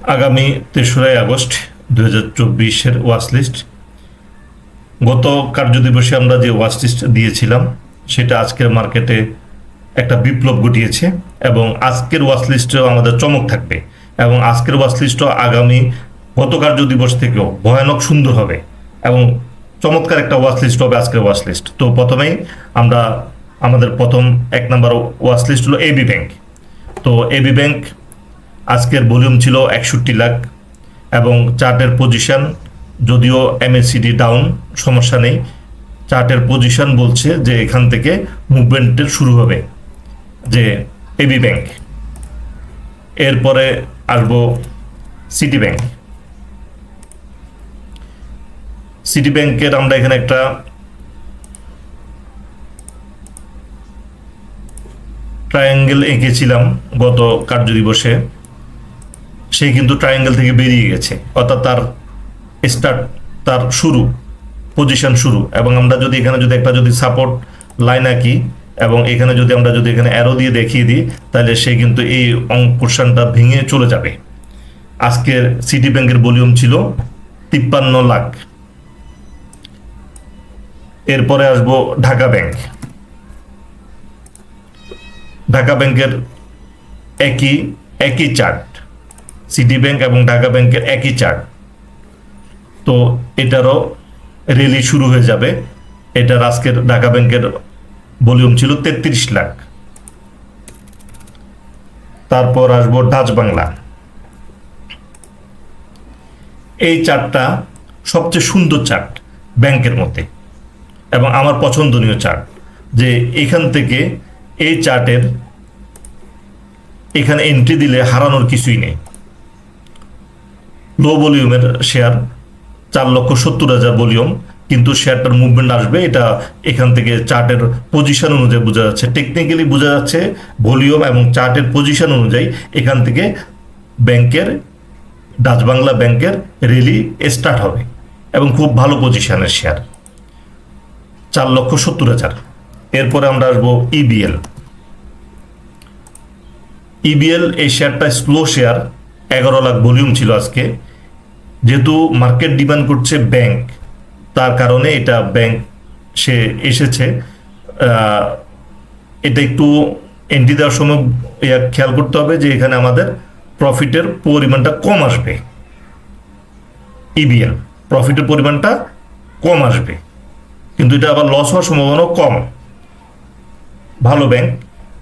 আগামী তেসরাই আগস্ট দু হাজার চব্বিশের ওয়াচ লিস্ট গত কার্যদিবসে আমরা যে ওয়াচ লিস্ট দিয়েছিলাম, সেটা আজকের মার্কেটে একটা বিপ্লব ঘটিয়েছে এবং আজকের ওয়াচ লিস্টেও আমাদের চমক থাকবে এবং আজকের ওয়াচ লিস্টও আগামী গত কার্যদিবস থেকেও ভয়ানক সুন্দর হবে এবং চমৎকার একটা ওয়াচ লিস্ট হবে আজকের ওয়াচ লিস্ট তো প্রথমেই আমরা, আমাদের প্রথম এক নম্বর ওয়াচ লিস্ট হলো এবি ব্যাংক তো এবি ব্যাংক আজকের ভলিউম ছিল একষট্টি লাখ এবং চার্টের পজিশন যদিও এমএসিডি ডাউন সমস্যা নেই। চার্টের পজিশন বলছে যে এখান থেকে মুভমেন্টের শুরু হবে, যে এবি ব্যাংক এরপরে আসব সিটি ব্যাংক সিটি ব্যাংকের আমরা এখানে একটা ট্রায়াঙ্গেল এঁকেছিলাম গত কার্যদিবসে। সে কিন্তু ট্রায়াঙ্গেল থেকে বেরিয়ে গেছে। অর্থাৎ তার স্টার্ট তার শুরু পজিশন শুরু। এবং আমরা যদি এখানে যদি একটা যদি সাপোর্ট লাইন আঁকি, এবং এখানে যদি আমরা যদি এখানে অ্যারো দিয়ে দেখিয়ে দিই, তাহলে সে কিন্তু এই অঙ্কুশনটা ভেঙে চলে যাবে। আজকের সিটি ব্যাংকের ভলিউম ছিল তিপ্পান্ন লাখ। এরপরে আসব ঢাকা ব্যাংক ঢাকা ব্যাংকের একই একই চার্ট সিটি ব্যাংক এবং ঢাকা ব্যাংকের একই চার্ট তো এটারও রেলি শুরু হয়ে যাবে। এটার আজকের ঢাকা ব্যাংকের ভলিউম ছিল তেত্রিশ লাখ। তারপর আসব ডাচ বাংলা এই চার্টটা সবচেয়ে সুন্দর চার্ট ব্যাংকের মধ্যে এবং আমার পছন্দনীয় চার্ট যে এখান থেকে এই চার্টের এখানে এন্ট্রি দিলে হারানোর কিছুই নেই। লো ভলিউমের শেয়ার চার লক্ষ সত্তর হাজার ভলিউম, কিন্তু শেয়ারটার মুভমেন্ট আসবে, এটা এখান থেকে চার্টের পজিশন অনুযায়ী বোঝা যাচ্ছে। টেকনিক্যালি বোঝা যাচ্ছে ভলিউম এবং চার্টের পজিশন অনুযায়ী এখান থেকে ব্যাংকের, ডাচ বাংলা ব্যাংকের রেলি স্টার্ট হবে এবং খুব ভালো পজিশনের শেয়ার চার লক্ষ সত্তর হাজার। এরপরে আমরা আসব ইবিএল ইবিএল এই শেয়ারটা স্লো শেয়ার এগারো লাখ ভলিউম ছিল আজকে। যেহেতু মার্কেট ডিমান্ড করছে ব্যাংক তার কারণে এটা ব্যাংক সে এসেছে। এটা একটু এন্ট্রি দেওয়ার সময় খেয়াল করতে হবে যে এখানে আমাদের প্রফিটের পরিমাণটা কম আসবে। ইবিএল প্রফিটের পরিমাণটা কম আসবে। কিন্তু এটা আবার লস হওয়ার সম্ভাবনাও কম। ভালো ব্যাংক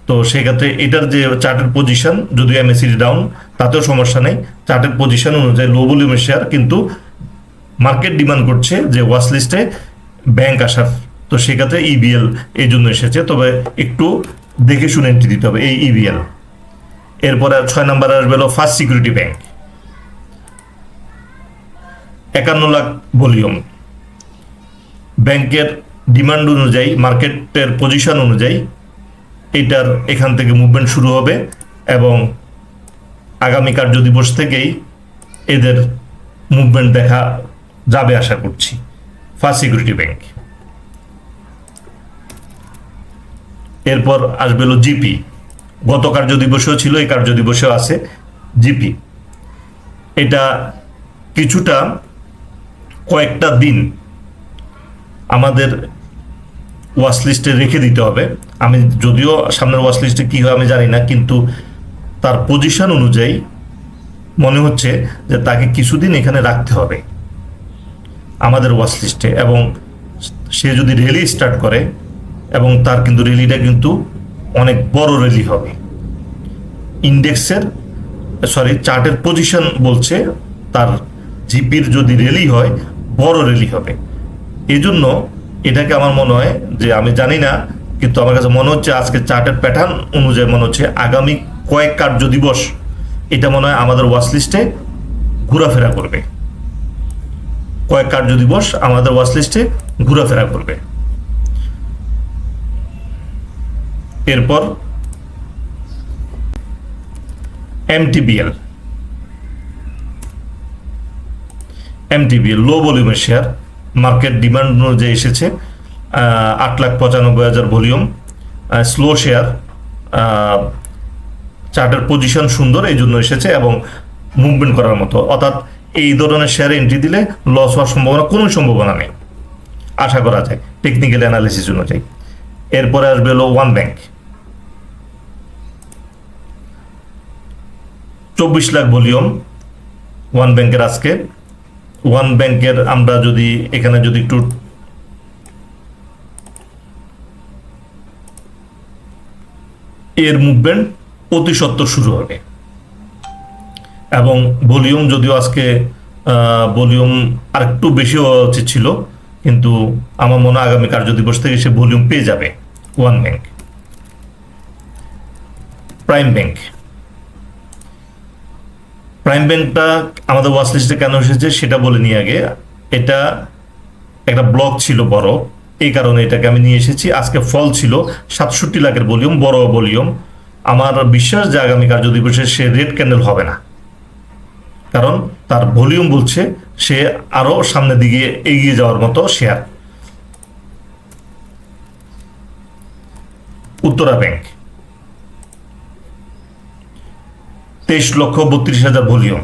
তো সেক্ষেত্রে এটার যে চার্টের পজিশন যদি এমএসিডি ডাউন তাতেও সমস্যা নেই। চার্টের পজিশন অনুযায়ী লো ভলিউমের শেয়ার কিন্তু মার্কেট ডিমান্ড করছে যে ওয়াচ লিস্টে ব্যাংক আসার। তো সেক্ষেত্রে ইবিএল এই জন্য এসেছে। তবে একটু দেখে শুনে এন্ট্রি দিতে হবে এই ইবিএল এরপরে ছয় নম্বরে আসবে হলো ফার্স্ট সিকিউরিটি ব্যাংক একান্ন লাখ ভলিউম ব্যাংকের ডিমান্ড অনুযায়ী মার্কেটের পজিশন অনুযায়ী এটার এখান থেকে মুভমেন্ট শুরু হবে এবং আগামী কার্য দিবস থেকেই এদের মুভমেন্ট দেখা যাবে আশা করছি। ফার্স্ট সিকিউরিটি ব্যাংক এরপর আসবে হলো জিপি গত কার্যদিবসেও ছিল, এই কার্যদিবসেও আছে জিপি এটা কিছুটা কয়েকটা দিন আমাদের ওয়াচ লিস্টে রেখে দিতে হবে। আমি যদিও সামনের ওয়াশ লিস্টে কী হয় আমি জানি না, কিন্তু তার পজিশন অনুযায়ী মনে হচ্ছে যে তাকে কিছুদিন এখানে রাখতে হবে আমাদের ওয়াচ লিস্টে এবং সে যদি রেলি স্টার্ট করে এবং তার কিন্তু রেলিটা কিন্তু অনেক বড় রেলি হবে। ইন্ডেক্সের সরি চার্টের পজিশন বলছে তার জিপির যদি রেলি হয়, বড় রেলি হবে। এই জন্য এটাকে আমার মনে হয় যে আমি জানি না, কিন্তু আমার কাছে মনে হচ্ছে আজকে চার্টের প্যাটার্ন অনুযায়ী মনে হচ্ছে আগামী কয়েক কার্য দিবস এটা মনে হয় আমাদের ওয়াচ লিস্টে ঘোরাফেরা করবে। কয়েক কার্য দিবস আমাদের ওয়াচ লিস্টে ঘোরাফেরা করবে। এরপর এমটিবিএল এমটিবিএল লো ভলিউমের শেয়ার মার্কেট ডিমান্ড অনুযায়ী এসেছে আট লাখ পঁচানব্বই হাজার ভলিউম স্লো শেয়ার চার্টের পজিশন সুন্দর, এই জন্য এসেছে এবং মুভমেন্ট করার মতো। অর্থাৎ এই ধরনের শেয়ারে এন্ট্রি দিলে লস হওয়ার সম্ভাবনা, কোনো সম্ভাবনা নেই। আশা করা যায় টেকনিক্যাল অ্যানালিসিস অনুযায়ী। এরপরে আসবে হলো ওয়ান ব্যাংক চব্বিশ লাখ ভলিউম ওয়ান ব্যাংকের আজকে। ওয়ান ব্যাংকের আমরা যদি এখানে যদি একটু এর মুভমেন্ট অতি সত্তর শুরু হবে। এবং ভলিউম যদিও আজকে ভলিউম আরেকটু বেশি হওয়া উচিত ছিল, কিন্তু আমার মনে হয় আগামী কার্যদিবস থেকে সে ভলিউম পেয়ে যাবে one bank prime bank prime ব্যাংকটা আমাদের ওয়াচ লিস্টে কেন এসেছে সেটা বলে নিয়ে আগে। এটা একটা ব্লক ছিল বড়, এই কারণে এটাকে আমি নিয়ে এসেছি। আজকে ফল ছিল, সাতষট্টি লাখের ভলিউম, বড় ভলিউম। আমার বিশ্বাস যে আগামী কার্যদিবসে সে রেড ক্যান্ডেল হবে না। কারণ তার ভলিউম বলছে সে আরও সামনের দিকে এগিয়ে যাওয়ার মতো শেয়ার উত্তরা ব্যাংক। তেইশ লক্ষ বত্রিশ হাজার ভলিউম।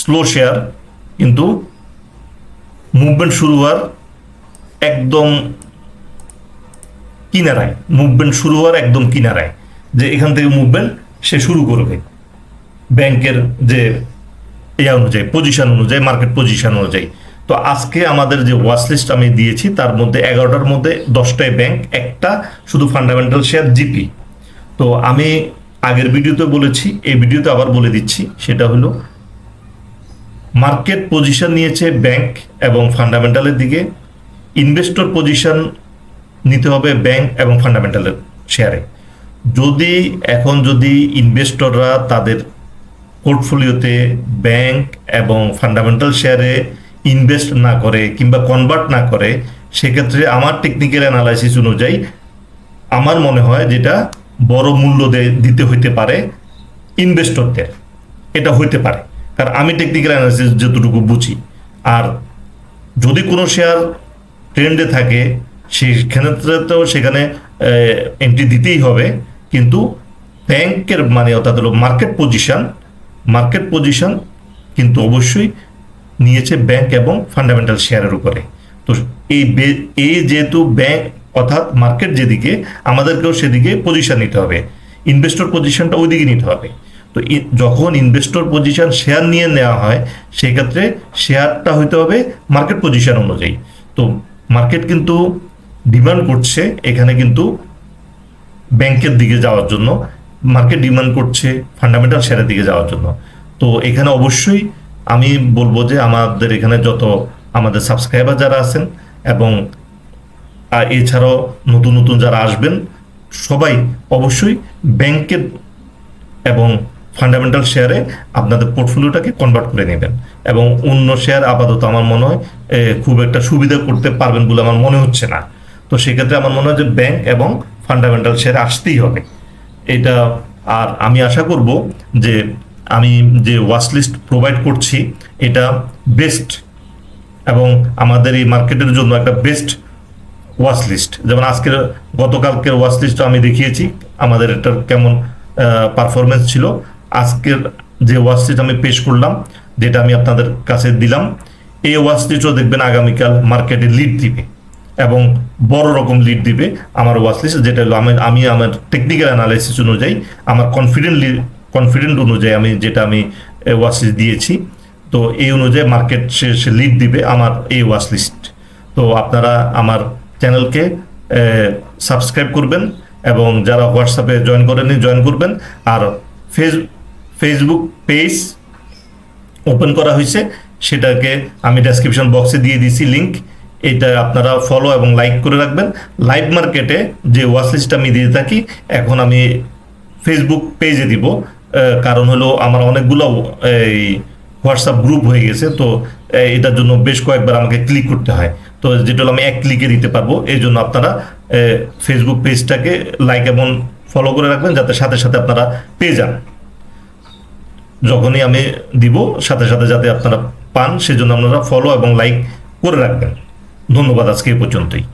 স্লো শেয়ার, কিন্তু মুভমেন্ট শুরু হওয়ার একদম কিনারায়, মুভমেন্ট শুরু হওয়ার একদম কিনারায়। যে এখান থেকে মুভমেন্ট সে শুরু করবে। ব্যাংকের যে ইয়া অনুযায়ী পজিশন অনুযায়ী মার্কেট পজিশন অনুযায়ী। তো আজকে আমাদের যে ওয়াচ লিস্ট আমি দিয়েছি, তার মধ্যে এগারোটার মধ্যে দশটায় ব্যাংক একটা শুধু ফান্ডামেন্টাল শেয়ার জিপি তো আমি আগের ভিডিওতে বলেছি, এই ভিডিওতে আবার বলে দিচ্ছি, সেটা হলো মার্কেট পজিশন নিয়েছে ব্যাংক এবং ফান্ডামেন্টালের দিকে ইনভেস্টর পজিশন নিতে হবে ব্যাংক এবং ফান্ডামেন্টালের শেয়ারে যদি এখন যদি ইনভেস্টররা তাদের পোর্টফোলিওতে ব্যাংক এবং ফান্ডামেন্টাল শেয়ারে ইনভেস্ট না করে কিংবা কনভার্ট না করে, সেক্ষেত্রে আমার টেকনিক্যাল অ্যানালাইসিস অনুযায়ী আমার মনে হয় যেটা বড় মূল্য দিতে হইতে পারে ইনভেস্টরদের এটা হইতে পারে। কারণ আমি টেকনিক্যাল অ্যানালাইসিস যতটুকু বুঝি। আর যদি কোনো শেয়ার ট্রেন্ডে থাকে সেখানে তো সেখানে এন্ট্রি দিতেই হবে। কিন্তু ব্যাংকের মানে অর্থাৎ হলো মার্কেট পজিশন মার্কেট পজিশন কিন্তু অবশ্যই নিয়েছে ব্যাংক এবং ফান্ডামেন্টাল শেয়ারের উপরে। তো এই এই যেহেতু ব্যাংক অর্থাৎ মার্কেট যেদিকে, আমাদেরকেও সেদিকে পজিশন নিতে হবে। ইনভেস্টর পজিশনটা ওইদিকে নিতে হবে। তো যখন ইনভেস্টর পজিশন শেয়ার নিয়ে নেওয়া হয়, সেক্ষেত্রে শেয়ারটা হইতে হবে মার্কেট পজিশন অনুযায়ী। তো মার্কেট কিন্তু ডিমান্ড করছে, এখানে কিন্তু ব্যাংকের দিকে যাওয়ার জন্য মার্কেট ডিমান্ড করছে ফান্ডামেন্টাল শেয়ারের দিকে যাওয়ার জন্য। তো এখানে অবশ্যই আমি বলব যে আমাদের এখানে যত আমাদের সাবস্ক্রাইবার যারা আছেন এবং এছাড়াও নতুন নতুন যারা আসবেন, সবাই অবশ্যই ব্যাংকের এবং ফান্ডামেন্টাল শেয়ারে আপনাদের পোর্টফোলিওটাকে কনভার্ট করে নেবেন। এবং অন্য শেয়ার আপাতত আমার মনে হয় খুব একটা সুবিধা করতে পারবেন বলে আমার মনে হচ্ছে না। তো সেক্ষেত্রে আমার মনে হয় যে ব্যাংক এবং ফান্ডামেন্টাল শেয়ারে আসতেই হবে। এটা আর আমি আশা করব যে আমি যে ওয়াচ লিস্ট প্রোভাইড করছি, এটা বেস্ট এবং আমাদের এই মার্কেটের জন্য একটা বেস্ট ওয়াচ লিস্ট যেমন আজকের, গতকালকের ওয়াচ লিস্ট আমি দেখিয়েছি, আমাদের এটার কেমন পারফরমেন্স ছিল। আজকের যে ওয়াচ লিস্ট আমি পেশ করলাম, যেটা আমি আপনাদের কাছে দিলাম, এই ওয়াচ লিস্টও দেখবেন আগামীকাল মার্কেটে লিড দিবে। এবং বড় রকম লিড দিবে আমার ওয়াচ লিস্ট যেটা হলো আমি আমি আমার টেকনিক্যাল অ্যানালাইসিস অনুযায়ী, আমার কনফিডেন্টলি কনফিডেন্ট অনুযায়ী আমি যেটা আমি ওয়াচ লিস্ট দিয়েছি। তো এই অনুযায়ী মার্কেট সে সে লিড দিবে আমার এই ওয়াচ লিস্ট তো আপনারা আমার চ্যানেলকে সাবস্ক্রাইব করবেন এবং যারা হোয়াটসঅ্যাপে জয়েন করেনি জয়েন করবেন। আর ফেস ফেসবুক পেজ ওপেন করা হয়েছে, সেটাকে আমি ডেসক্রিপশন বক্সে দিয়ে দিয়েছি লিংক এটা আপনারা ফলো এবং লাইক করে রাখবেন। লাইভ মার্কেটে যে ওয়াচ লিস্ট আমি দিয়ে থাকি, এখন আমি ফেসবুক পেজে দিব। কারণ হলো আমার অনেকগুলো, এই হোয়াটসঅ্যাপ গ্রুপ হয়ে গেছে, তো এটার জন্য বেশ কয়েকবার আমাকে ক্লিক করতে হয়। তো যেটা আমি এক ক্লিকে দিতে পারব, এই জন্য আপনারা ফেসবুক পেজটাকে লাইক এবং ফলো করে রাখবেন, যাতে সাথে সাথে আপনারা পেয়ে যান। যখনই আমি দিব, সাথে সাথে যাতে আপনারা পান, সেজন্য আপনারা ফলো এবং লাইক করে রাখবেন। ধন্যবাদ আজকে এই পর্যন্তই।